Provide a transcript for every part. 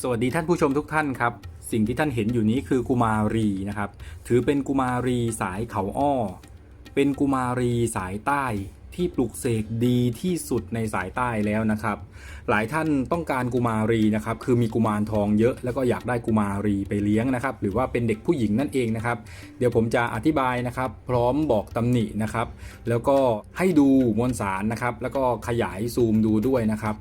สวัสดีท่านผู้ชมทุกท่านครับ สิ่งที่ท่านเห็นอยู่นี้คือกุมารีนะครับ ถือเป็นกุมารีสายเขาอ้อ เป็นกุมารีสายใต้ที่ปลุกเสกดีที่สุดในสายใต้แล้วนะครับ หลายท่านต้องการกุมารีนะครับ คือมีกุมารทองเยอะ แล้วก็อยากได้กุมารีไปเลี้ยงนะครับ หรือว่าเป็นเด็กผู้หญิงนั่นเองนะครับ เดี๋ยวผมจะอธิบายนะครับ พร้อมบอกตำหนินะครับ แล้วก็ให้ดูมวลสารนะครับ แล้วก็ขยายซูมดูด้วยนะครับ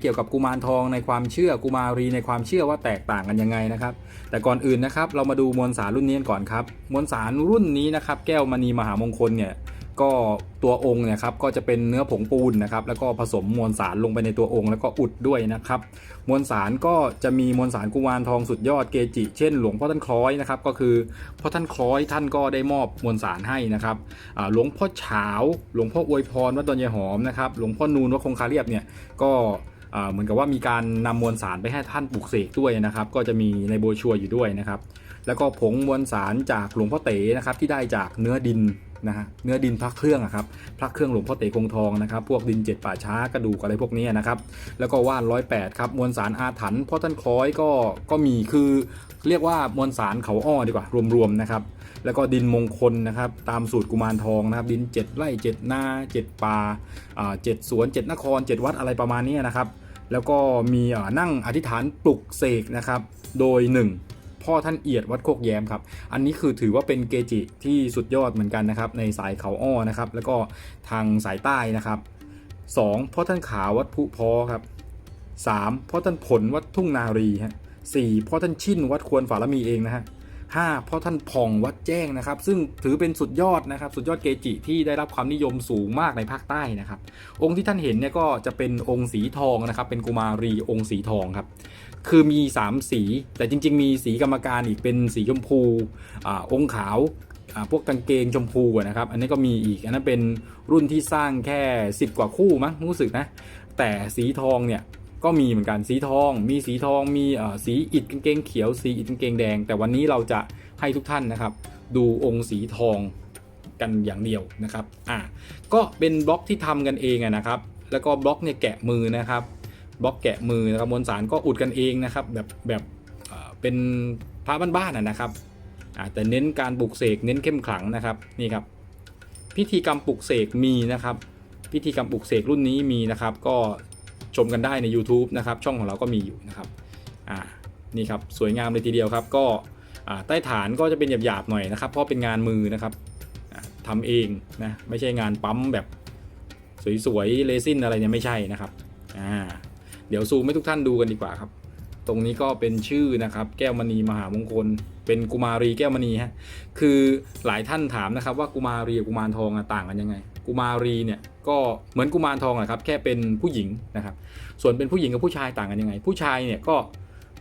เกี่ยวกับกุมารทองในความเชื่อกุมารีในความเชื่อว่าแตกต่างกันยังไงนะครับ แต่ก่อนอื่นนะครับเรามาดูมวลสารรุ่นนี้ก่อนครับมวลสารรุ่นนี้นะครับ แก้วมณีมหามงคลเนี่ยก็ตัวองค์เนี่ยครับก็จะเป็นเนื้อผงปูนนะครับแล้วก็ผสมมวลสารลงไปในตัวองค์ แล้วก็อุดด้วยนะครับมวลสารก็จะมีมวลสารกุมารทองสุดยอดเกจิ เช่น หลวงพ่อท่านคล้อยนะครับก็คือพ่อท่านคล้อยท่านก็ได้มอบมวลสารให้นะครับหลวงพ่อเฉาหลวงพ่ออวยพรวัดดอนยายหอมนะครับหลวงพ่อนูนวัดคงคาเรียบเนี่ยก็ เหมือนกับว่ามีการนำมวลสารไปให้ท่านปลูกเสกด้วยนะครับ ก็จะมีในโบชัวอยู่ด้วยนะครับ แล้วก็ผงมวลสารจากหลวงพ่อเต๋นะครับที่ได้จากเนื้อดิน นะฮะเนื้อดินพระเครื่องอะครับพระเครื่องหลวงพ่อเต๋คงทองนะครับ พวกดินเจ็ดป่าช้ากระดูกอะไรพวกนี้นะครับแล้วก็ว่านร้อยแปดครับมวลสารอาถรรพ์พ่อท่านคล้อยก็ก็มีคือเรียกว่ามวลสารเขาอ้อดีกว่ารวมๆนะครับแล้วก็ดินมงคลนะครับตามสูตรกุมารทองนะครับดิน 7 ไร่ 7 นา7ป่าอ่า7สวน 7 นคร 7 วัดอะไรประมาณนี้นะครับ แล้วก็มีนั่งอธิษฐานปลุกเสกนะครับโดย 1 พ่อท่านเอียดวัดโคกแย้มครับ อันนี้คือถือว่าเป็นเกจิที่สุดยอดเหมือนกันนะครับในสายเขาอ้อนะครับ แล้วก็ทางสายใต้นะครับ 2. พ่อท่านขาววัดผู้พอครับ 3. พ่อท่านผลวัดทุ่งนารีฮะ 4. พ่อท่านชินวัดควรฝาละมีเองนะฮะ 5. เพ่อท่านผ่องวัดแจ้งนะครับ ซึ่งถือเป็นสุดยอดนะครับ สุดยอดเกจิที่ได้รับความนิยมสูงมากในภาคใต้นะครับ องค์ที่ท่านเห็นเนี่ยก็จะเป็นองค์สีทองนะครับ เป็นกุมารีองค์สีทองครับ คือมี 3 สี แต่จริง ๆ มีสีกรรมการอีกเป็นสีชมพูอองค์ขาวพวกกางเกงชมพูนะครับ อันนี้ก็มีอีก อันนั้นเป็นรุ่นที่สร้างแค่ 10 กว่าคู่มั้งรู้สึกนะ แต่สีทองเนี่ย ก็มีเหมือนกันสีทอง มีสีทอง มีสีอิฐกางเกงเขียวสีอิฐกางเกงแดง แต่วันนี้เราจะให้ทุกท่านนะครับ ดูองค์สีทองกันอย่างเดียวนะครับอ่าก็เป็นบล็อกที่ทำกันเองนะครับ แล้วก็บล็อกเนี่ยแกะมือนะครับบล็อกแกะมือนะครับมวลสารก็อุดกันเองนะครับ แบบแบบเป็นพระบ้านๆนะครับอ่าแต่เน้นการปลุกเสกเน้นเข้มขลังนะครับนี่ครับ พิธีกรรมปลุกเสกมีนะครับ พิธีกรรมปลุกเสกรุ่นนี้มีนะครับ ก็ ชมกันได้ใน YouTube นะครับช่องของเราก็มีอยู่นะครับอ่านี่ครับสวยงามเลยทีเดียวครับ ก็ใต้ฐานก็จะเป็นหยาบๆหน่อยนะครับ เพราะเป็นงานมือนะครับอ่าทำเองนะไม่ใช่งานปั๊มแบบสวยๆเลซินอะไรเนี่ยไม่ใช่นะครับอ่าเดี๋ยวซูมให้ทุกท่านดูกันดีกว่าครับ ตรงนี้ก็เป็นชื่อนะครับ แก้วมณีมหามงคล เป็นกุมารีแก้วมณีฮะคือหลายท่านถามนะครับว่ากุมารีกับกุมารทองต่างกันยังไง กุมารีเนี่ยก็เหมือนกุมารทองแหละครับแค่เป็นผู้หญิงนะครับ ส่วนเป็นผู้หญิงกับผู้ชายต่างกันยังไง ผู้ชายเนี่ยก็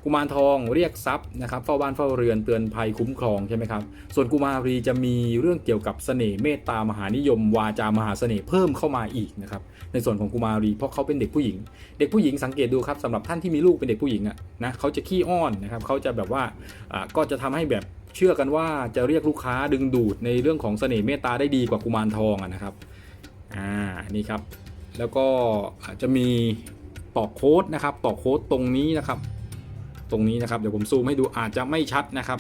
กุมารทองเรียกทรัพย์นะครับเฝ้าบ้านเฝ้าเรือนเตือนภัยคุ้มครองใช่ไหมครับส่วนกุมารีจะมีเรื่องเกี่ยวกับเสน่ห์เมตตามหานิยม วาจามหาเสน่ห์เพิ่มเข้ามาอีกนะครับในส่วนของกุมารีเพราะเขาเป็นเด็กผู้หญิง เด็กผู้หญิงสังเกตดูครับสำหรับท่านที่มีลูกเป็นเด็กผู้หญิงอะนะเขาจะขี้อ้อนนะครับเขาจะแบบว่าอ่าก็จะทำให้แบบเชื่อกันว่าจะเรียกลูกค้าดึงดูดในเรื่องของเสน่ห์เมตตาได้ดีกว่ากุมารทองอะนะครับ อ่านี่ครับ แล้วก็อาจจะมีตอกโค้ดนะครับตอกโค้ดตรงนี้นะครับ ตรงนี้นะครับ เดี๋ยวผมซูมให้ดูอาจจะไม่ชัดนะครับ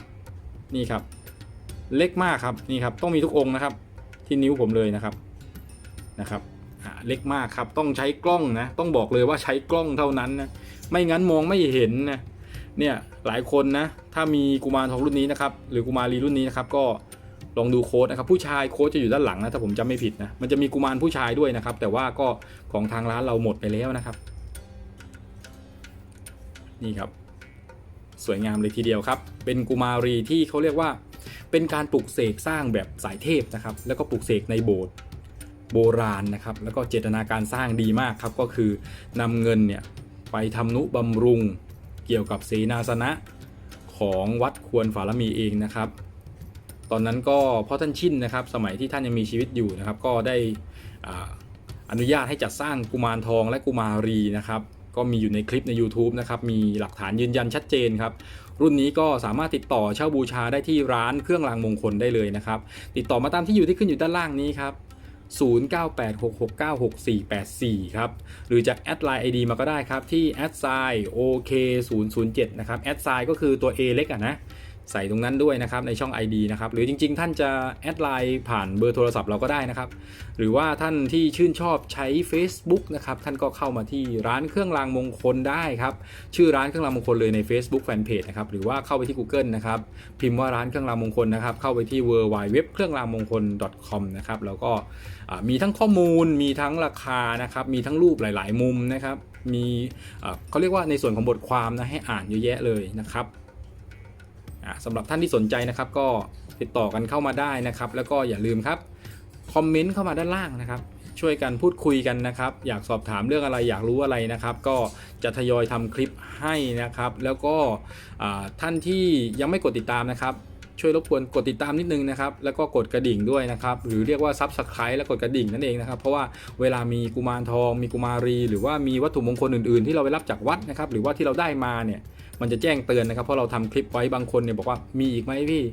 นี่ครับ เล็กมากครับ นี่ครับ ต้องมีทุกองค์นะครับ ที่นิ้วผมเลยนะครับ นะครับเล็กมากครับ ต้องใช้กล้องนะ ต้องบอกเลยว่าใช้กล้องเท่านั้นนะ ไม่งั้นมองไม่เห็นนะ เนี่ยหลายคนนะ ถ้ามีกุมารทองรุ่นนี้นะครับ หรือกุมารีรุ่นนี้นะครับ ก็ ลองดูโค้ดนะครับผู้ชายโค้ดจะอยู่ด้านหลังนะถ้าผมจำไม่ผิดนะมันจะมีกุมารผู้ชายด้วยนะครับ แต่ว่าก็ของทางร้านเราหมดไปแล้วนะครับ นี่ครับ สวยงามเลยทีเดียวครับ เป็นกุมารีที่เขาเรียกว่า เป็นการปลุกเสกสร้างแบบสายเทพนะครับ แล้วก็ปลุกเสกในโบสถ์โบราณนะครับ แล้วก็เจตนาการสร้างดีมากครับ ก็คือนำเงินเนี่ยไปทำนุบำรุงเกี่ยวกับเสนาสนะของวัดควรฝารมีเองนะครับ ตอนนั้นก็พ่อท่านชินนะครับ สมัยที่ท่านยังมีชีวิตอยู่นะครับ ก็ได้อนุญาตให้จัดสร้างกุมารทองและกุมารีนะครับ ก็มีอยู่ในคลิปใน YouTube นะครับ มีหลักฐานยืนยันชัดเจนครับ รุ่นนี้ก็สามารถติดต่อเช่าบูชาได้ที่ร้านเครื่องรางมงคลได้เลยนะครับ ติดต่อมาตามที่อยู่ที่ขึ้นอยู่ด้านล่างนี้ครับ0986696484 ครับ หรือจะแอดไลน์ ID มาก็ได้ครับ ที่แอดไซน์ OK007 นะครับแอดไซน์ก็คือตัว A เล็กอะนะ ใส่ตรงนั้นด้วยนะครับในช่อง ID นะครับหรือจริงๆ ท่านจะแอดไลน์ผ่านเบอร์โทรศัพท์เราก็ได้นะครับหรือว่าท่านที่ชื่นชอบใช้ Facebook นะครับท่านก็เข้ามาที่ร้านเครื่องรางมงคลได้ครับชื่อร้านเครื่องรางมงคลเลยใน Facebook Fanpage นะครับหรือว่าเข้าไปที่ Google นะครับพิมพ์ว่าร้านเครื่องรางมงคลนะครับเข้าไปที่ w w w เครื่องรางมงคล .com นะครับแล้วก็มีทั้งข้อมูล มีทั้งราคานะครับมีทั้งรูปหลาย ๆ มุมนะครับมีเขาเรียกว่าในส่วนของบทความนะให้อ่านเยอะแยะเลยนะครับ สำหรับท่านที่สนใจนะครับก็ติดต่อกันเข้ามาได้นะครับ แล้วก็อย่าลืมครับคอมเมนต์เข้ามาด้านล่างนะครับ ช่วยกันพูดคุยกันนะครับ อยากสอบถามเรื่องอะไรอยากรู้อะไรนะครับ ก็จะทยอยทำคลิปให้นะครับ แล้วก็ท่านที่ยังไม่กดติดตามนะครับช่วยรบกวนกดติดตามนิดนึงนะครับ แล้วก็กดกระดิ่งด้วยนะครับ หรือเรียกว่าซับสไคร b e และกดกระดิ่งนั่นเองนะครับ เพราะว่าเวลามีกุมารทอง มีกุมารี หรือว่ามีวัตถุมงคลอื่น ๆ ที่เราไปรับจากวัดนะครับ หรือว่าที่เราได้มาเนี่ย มันจะแจ้งเตือนนะครับ เพราะเราทำคลิปไว้บางคนเนี่ยบอกว่ามีอีกไหมพี่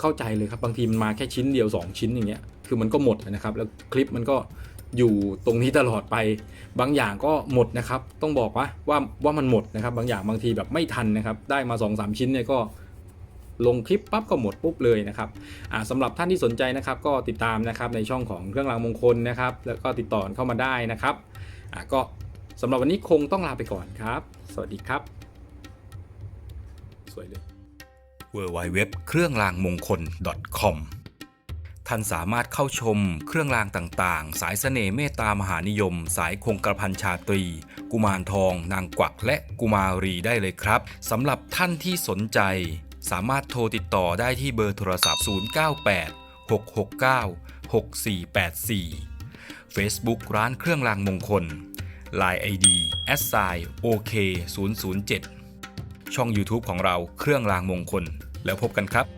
เข้าใจเลยครับบางทีมันมาแค่ชิ้นเดียว 2 ชิ้นอย่างเงี้ยคือมันก็หมดนะครับ แล้วคลิปมันก็อยู่ตรงนี้ตลอดไป บางอย่างก็หมดนะครับ ต้องบอกว่าว่าว่ามันหมดนะครับ บางอย่างบางทีแบบไม่ทันนะครับ ได้มา 2-3สามชิ้นเนี่ยก็ลงคลิปปั๊บก็หมดปุ๊บเลยนะครับสำหรับท่านที่สนใจนะครับ ก็ติดตามนะครับในช่องของเครื่องรางมงคลนะครับ แล้วก็ติดต่อเข้ามาได้นะครับก็สำหรับวันนี้คงต้องลาไปก่อนครับ สวัสดีครับ วยเลย w w w เครื่องรางมงคล .com ท่านสามารถเข้าชมเครื่องรางต่างๆ สายเสน่ห์เมตตามหานิยม สายคงกระพันชาตรี กุมารทอง นางกวักและกุมารีได้เลยครับสำหรับท่านที่สนใจ สามารถโทรติดต่อได้ที่เบอร์โทรศัพท์ 098 669 6484 Facebook ร้านเครื่องรางมงคล Line ID s i OK 007 ช่อง YouTube ของเราเครื่องรางมงคล แล้วพบกันครับ